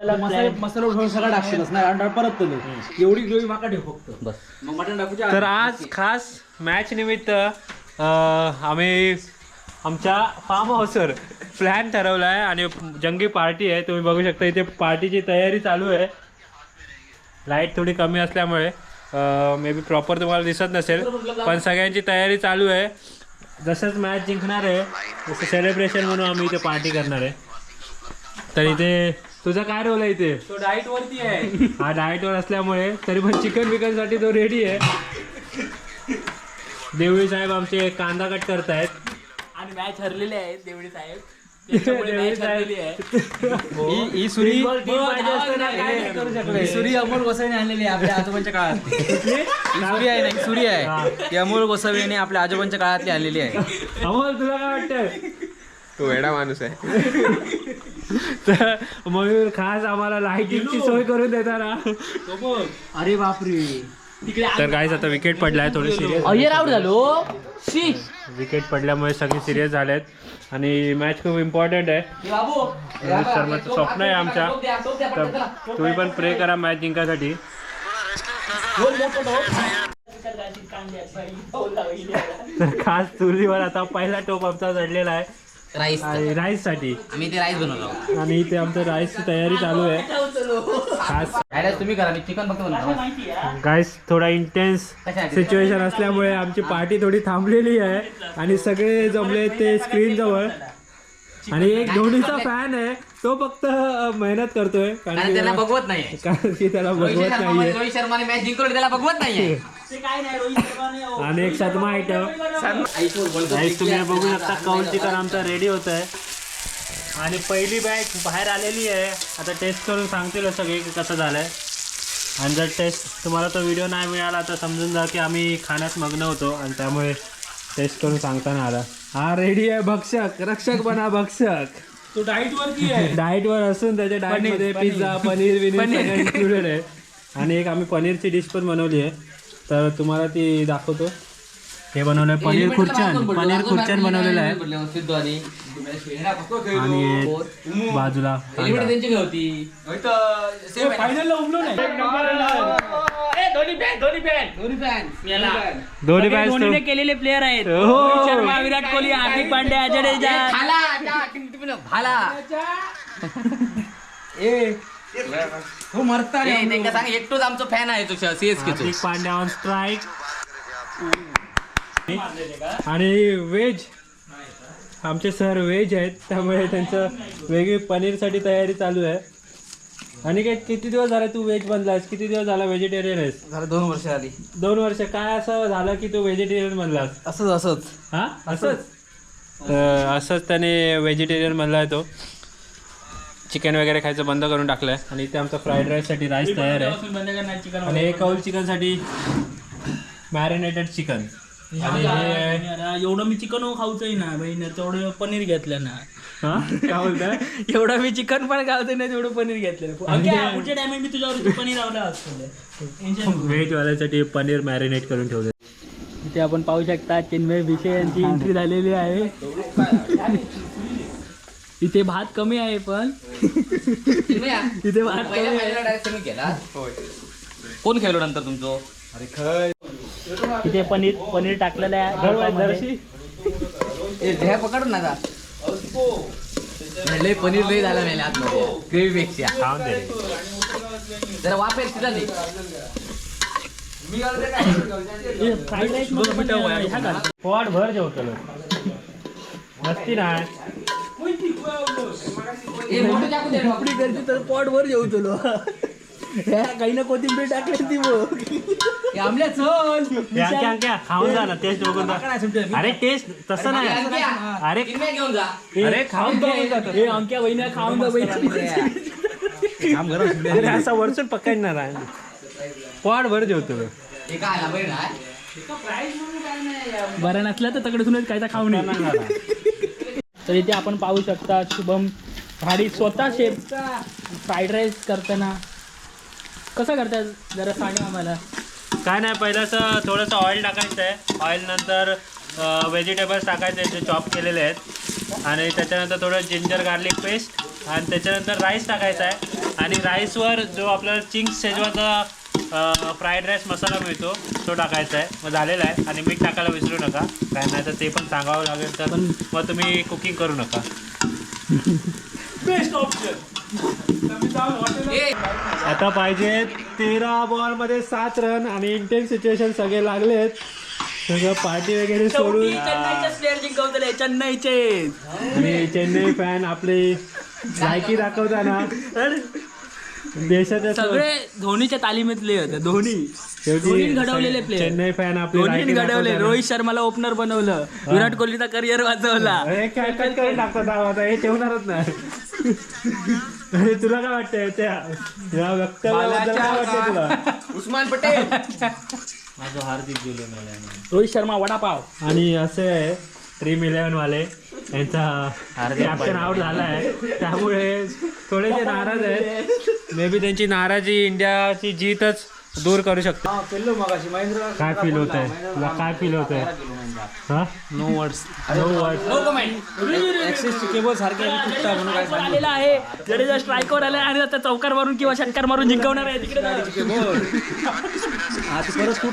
मसाले मसाला उठवून सगळं टाकशीलच नाही अंडा परत तुला एवढी ग्रेव्ही माका ठेव फक्त. बस. मग मटण टाकूच्या तर आज खास मॅच निमित्त अं, आम्ही आमच्या फार्म हाऊसवर प्लॅन ठरवला आहे आणि जंगी पार्टी आहे. तुम्ही बघू शकता इथे पार्टीची तयारी चालू आहे. लाइट थोडी कमी असल्यामुळे मे बी प्रॉपर तुम्हाला दिसत नसेल पण सगळ्यांची तयारी चालू आहे. जसंच मॅच जिंकणार आहे तसं सेलिब्रेशन म्हणून आम्ही इथे पार्टी करणार आहे. तर इथे तुझा काय रोल आहे इथे? तो डाएट वरती आहे. हा डाएटवर असल्यामुळे तरी पण चिकन बिकनसाठी तो रेडी आहे. देवळी साहेब आमचे कांदा कट करतायत. आणि मॅच हरलेले आहेत देवडी साहेब. देवळी साहेब. ही सुरी ही सुरी अमोल गोसावीने आणलेली आहे आपल्या आजोबांच्या काळात. सुरी आहे ना ही सुरी आहे. ती अमोल गोसावीने आपल्या आजोबांच्या काळातली आणलेली आहे. अमोल तुला काय वाटतं तो वेडा माणूस आहे तर मयूर खास आम्हाला लाईटिंगची सोय करून देताना अरे बापरे तिकडे तर काहीच आता विकेट पडलाय थोडी सिरियस अय्यर आउट झालो शी विकेट पडल्यामुळे सगळे सिरियस झालेत आणि मॅच खूप इम्पॉर्टंट आहे बाबू रोहित शर्माचं स्वप्न आहे आमच्या तर तुम्ही पण प्रे करा मॅच जिंकायसाठी तर खास चुलीवर आता पहिला टोप आमचा चढलेला आहे राईस आणि राईससाठी आम्ही ते राईस बनवलो आणि इथे आमचं राईसची तयारी चालू आहे. खास राईस तुम्ही करा मी चिकन फक्त बनवतो गाईस थोडा इंटेन्स सिच्युएशन असल्यामुळे आमची पार्टी थोडी थांबलेली आहे. आणि सगळे जमले ते स्क्रीन जवळ. आणि एक धोनीचा फॅन आहे. तो फक्त अं, मेहनत करतोय. कारण कारण की त्याला त्याला- बघवत नाही कारण की त्याला रोहित बघवत शर्मा नाहीये. रोहित शर्माने मॅच जिंकवली त्याला बघवत नाहीये. आणि एक सदमा आयटम तुम्ही हे बघू शकता कौल चिकन आमचा रेडी होत आहे आणि पहिली बॅच बाहेर आलेली आहे. आता टेस्ट करून सांगतील सगळे की कसं झालंय. आणि जर टेस्ट तुम्हाला तो व्हिडिओ नाही मिळाला तर समजून जा की आम्ही खाण्यात मग्न होतो. आणि त्यामुळे टेस्ट करून सांगताना आला. हा रेडी आहे भक्षक. रक्षक बना भक्षक. तो डाएट वरती आहे. डाएट वर असून त्याच्या डाएटमध्ये पिझ्झा पनीर विनीर इन्क्लुडेड आहे. आणि एक आम्ही पनीरची डिश पण बनवली आहे. तर तुम्हाला ती दाखवतो. हे बनवलंय पनीर खुर्चन. पनीर खुर्चन बनवलेलं आहे. आणि बाजूला धोनीने केलेले प्लेअर आहेत. हो. रोहित शर्मा विराट कोहली हार्दिक पांड्या जडेजा भाला हो मरता ए, त्यांना सांग एकटोच आमचं फॅन आहे तो CSK Hardik Pandya on strike आणि व्हेज आमचे सर व्हेज आहेत त्यामुळे त्यांचं वेगळी पनीरसाठी तयारी चालू आहे. आणि काय किती दिवस झाले तू व्हेज बनलास किती दिवस झाला व्हेजिटेरियन आहेस? झालं दोन वर्ष आली दोन वर्ष. काय असं झालं की तू व्हेजिटेरियन बनलास? असंच असंच. हा? असंच? तर असंच त्याने व्हेजिटेरियन बनला आहे तो. चिकन वगैरे खायचं बंद करून टाकलं आहे आणि इथे आमचा फ्राईड राईससाठी राईस तयार आहे. आणि हे कौल चिकनसाठी मॅरिनेटेड चिकन आणि हे एवढं मी चिकन खाऊचंही ना बहिणी तेवढं पनीर घेतलं ना. हा? काय बोलताय? एवढं मी चिकन पण खावतोय ना तेवढं पनीर घेतलं पुढच्या टायमिंग मी तुझ्यावर पनीर आवडला असतो. व्हेज वाल्यासाठी पनीर मॅरिनेट करून ठेवलं इथे आपण पाहू शकता चिन्मय भिशे यांची एंट्री झालेली आहे. इथे भात कमी आहे पण. इथे भात कमी आहे. डायरेक्ट तुम्ही केला? कोण खेळलो नंतर तुमचं? इथे पनीर पनीर टाकलेलं आहे भातामध्ये. ए ढ्या पकडून नका लय पनीर लय झाला मेले आतमध्ये. ग्रेव्ही पेक्षा खाऊन दे. जरा तिला दे. हे फ्राईड राईस. पोट भर जेवतलो मस्ती नाही. ए मोठं टाकून दे कपडी करते तर पोट वर जेऊ तुलो. काही ना कोथिंबीर टाकली ती बघ. आमल्या चल. खाऊन जा ना टेस्ट बघून. अरे टेस्ट तसं नाही. अरे घेऊन जा. अरे खाऊन हे अंक्या बहिण्या खाऊन जा बहिणी असा वरचून पकडणार आहे. पोट भर जेवतो हे काय बरं नसल्या तर तकडे काय तर खाऊन ये. तर इथे आपण पाहू शकता शुभम भाडी स्वतः शेप फ्राईड राईस करताना. कसं करतात? जरा सांगा आम्हाला. काय नाही पहिलं असं थोडंसं ऑइल टाकायचं आहे. ऑइल नंतर व्हेजिटेबल्स टाकायचे जे चॉप केलेले आहेत. आणि त्याच्यानंतर थोडं जिंजर गार्लिक पेस्ट आणि त्याच्यानंतर राईस टाकायचा आहे. आणि राईसवर जो आपला चिंग्स शेजवाचा फ्राईड राईस मसाला मिळतो. तो टाकायचा आहे. मग झालेला आहे. आणि मीठ टाकायला विसरू नका. काय नाही तर ते पण सांगावं लागेल तर मग तुम्ही कुकिंग करू नका. बेस्ट ऑप्शन आता पाहिजे तेरा बॉलमध्ये सात रन आणि इंटेन्स सिच्युएशन सगळे लागलेत सगळं पार्टी वगैरे सोडून जिंकवतले चेन्नईचे आणि चेन्नई फॅन आपली लायकी दाखवताना. देशाच्या सगळे धोनीच्या तालिमीतले होते धोनी. धोनीने घडवलेले player. चेन्नई फॅन आपली लायकी घडवले रोहित शर्माला ओपनर बनवलं विराट कोहलीचा करिअर वाचवला. अरे काय काय करून टाकतात हा हे ठेवणारच नाही. अरे तुला काय वाटतंय? त्या या वक्तव्याबद्दल काय वाटतंय तुला? उस्मान पटेल. रोहित शर्मा वडापाव. आणि असे आहे ड्रीम इलेव्हन वाले. यांचा कॅप्टन आउट झाला आहे त्यामुळे थोडेसे नाराज आहेत. मे बी त्यांची नाराजी इंडियाची जीतच दूर करू शकतो. काय फील होत आहे तुला काय फील होत आहे no words no words cable सारखे आलेला आहे. जडेजा स्ट्राईकवर आला आणि आता चौकार मारून किंवा षटकार मारून जिंकवणार आहे तिकडे. परत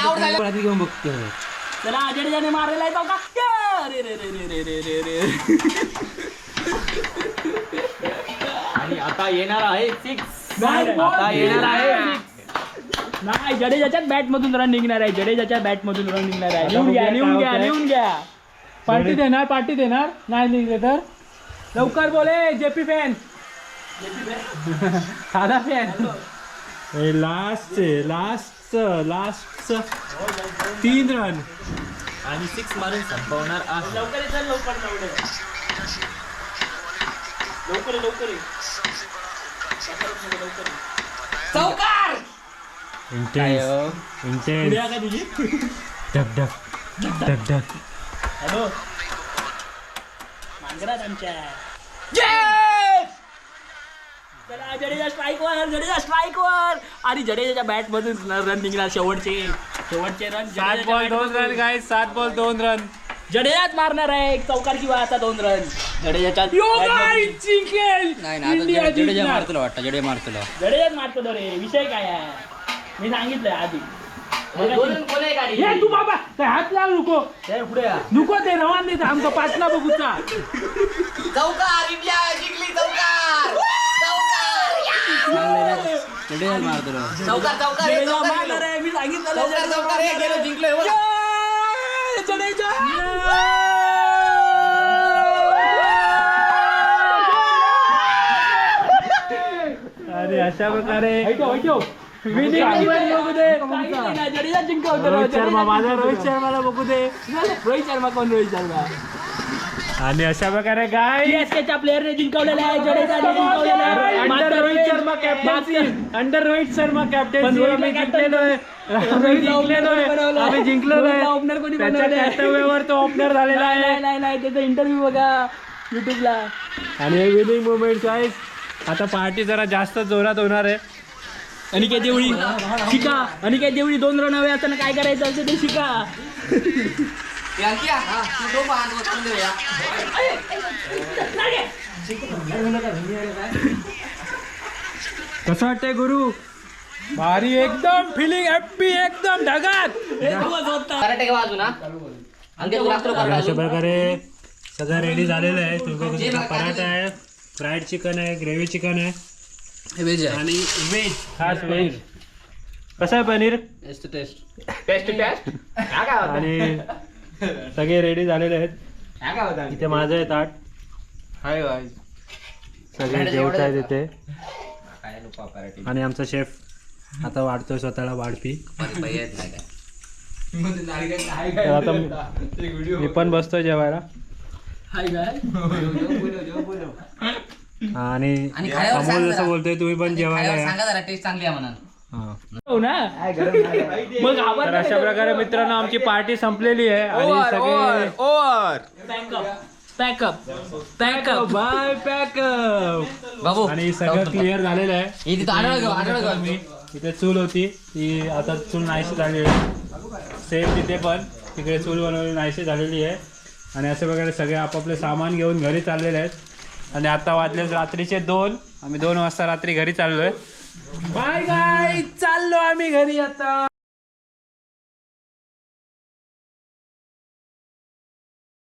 गावा घेऊन बघतो चला जडेजाने मारलेला आहे चौकार रे रे रे रे रे रे रे आणि आता येणार आहे सिक्स नाही, आता येणार आहे नाही जडेजाच्याच बॅट मधून रन निघणार आहे. जडेजाच्या बॅट मधून रन निघणार आहे. लिहून घ्या लिहून घ्या होतंय. लिहून घ्या. पार्टी देणार पार्टी देणार. नाही निघले तर? लवकर बोले जेपी फॅन साधा फॅन लास्टचे लास्टचं लास्टचं तीन रन आणि सिक्स मारून संपवणार आहे. लवकर ये, चल लवकर लवकर. लवकर लवकर ये. इंटेन्स इंटेन्स उद्या का तुझी? Duck duck duck duck hello. मांजरात आमच्या. चला जडेजा स्ट्राईक वर जडेजा स्ट्राईक वर. आणि जडेजाच्या बॅट मधून रन निघणार शेवटचे. शेवटचे रन सात बॉल दोन रन काय सात बॉल दोन रन जडेजाच मारणार आहे. एक चौकार किंवा आता दोन रन जडेजाच्या जिंकेल! नाही ना इंडिया जडेजा. मारतलो वाटतं जडे मारतलो. जडेजाच मारतो रे. विषय काय आहे? मी सांगितलंय आधी. हे तू बाबा ते हात लाव नको? पुढे नुको ते रवान देत आमचं पाचला बघूचा. जडेजा मारतलो जडेजा मारणार आहे मी सांगितलं जडेजा मारणार आहे. जय! जडेजा आणि अशा प्रकारे Winning बघू दे. जडेजा जिंकवतो रोहित जडेजा शर्मा माझा रोहित जिंकवतो. शर्माला बघू दे. रोहित शर्मा कोण रोहित शर्मा? आणि अशा प्रकारे काय CSK च्या प्लेअरने जिंकवलेला आहे जडेजाने जिंकवलेला आहे. कॅप्टन्सी अंडर रोहित शर्मा रोहितला आम्ही जिंकलेलो आहे आम्ही जिंकलेलो कोणी आहे बनवलं? आम्ही जिंकलेलो आहे opener कोणी त्याच्या तो ओपनर झालेला नाही आहे नाही, नाही नाही त्याचा इंटरव्ह्यू बघा युट्यूबला आणि हे विनिंग मुवमेंट आहे आता पार्टी जरा जास्त जोरात होणार आहे अनिकेत देवळी शिका अनिकेत देवळी दोन रन हवे असताना काय करायचं असतं ते शिका कसं वाटतंय गुरु? भारी एकदम फिलिंग हॅप्पी एकदम ढगात. अशा प्रकारे सगळं रेडी झालेलं आहे. शकता पराठा आहे फ्राईड चिकन आहे ग्रेव्ही चिकन आहे. आणि व्हेज खास व्हेज कसं आहे paneer? Taste taste taste taste आणि सगळे रेडी झालेले आहेत. इथे माझं आहे ताट. हाय सगळे जेवत आहेत इथे. आणि आमचा शेफ आता वाढतोय स्वतःला वाढपी. आता मी- पण बसतोय जेवायला. आणि अमोल. जसं बोलतोय तुम्ही पण जेवायला या. सांगा जरा टेस्ट चांगली आहे म्हणून. हा. हो ना? मग तर अशा प्रकारे मित्रांनो आमची पार्टी संपलेली आहे. आणि सगळे पॅकअप पॅकअप बाय पॅकअप बाबू आणि सगळं क्लिअर झालेलं आहे. तिथं आढळ घेऊ आढळ घेऊ मी इथे चूल होती. ती आता चूल नाहीशी झालेली आहे. सेम तिथे पण. तिकडे चूल बनवली नाहीशी झालेली आहे. आणि अशा प्रकारे सगळे आपापले सामान घेऊन घरी चाललेले आहेत. आणि आता वाजले रात्रीचे दोन. आम्ही दोन वाजता रात्री घरी चाललोय. बाय गाय चाललो आम्ही घरी आता.